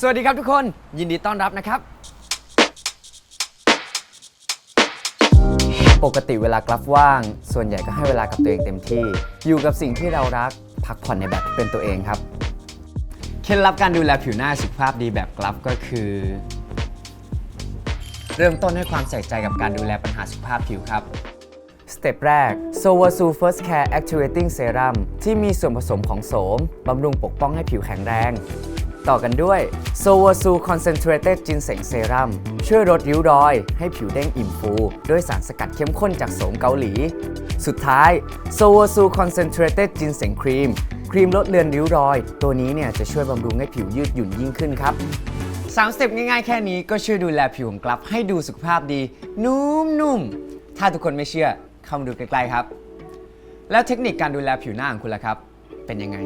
สวัสดีครับทุกคน ยินดีต้อนรับนะครับ ปกติเวลากลับว่าง ส่วนใหญ่ก็ให้เวลากับตัวเองเต็มที่ อยู่กับสิ่งที่เรารัก พักผ่อนในแบบที่เป็นตัวเองครับ เคล็ดลับการดูแลผิวหน้าสุขภาพดีแบบกลับก็คือ เริ่มต้นให้ความใส่ใจกับการดูแลปัญหาสุขภาพผิวครับสเต็ปแรก s o v a s u First Care Activating Serum ที่มีส่วนผสมของโสมบำรุงปกป้องให้ผิวแข็งแรง ต่อกันด้วย s o v a s u Concentrated Ginseng Serum ช่วยลดริ้วรอย ให้ผิวเด้งอิ่มฟู ด้วยสารสกัดเข้มข้นจากโสมเกาหลี สุดท้าย s o v a s u Concentrated Ginseng Cream ครีมลดเลือนริ้วรอย ตัวนี้เนี่ยจะช่วยบำรุงให้ผิวยืดหยุ่นยิ่งขึ้นครับสามสเต็ปง่ายๆ แค่นี้ก็ช่วยดูแลผิวของกลับให้ดูสุขภาพดี นุ่มๆ ถ้าทุกคนไม่เชื่อเข้ามาดูใกล้ๆครับ แล้วเทคนิคการดูแลผิวหน้าของคุณล่ะครับ เป็นยังไง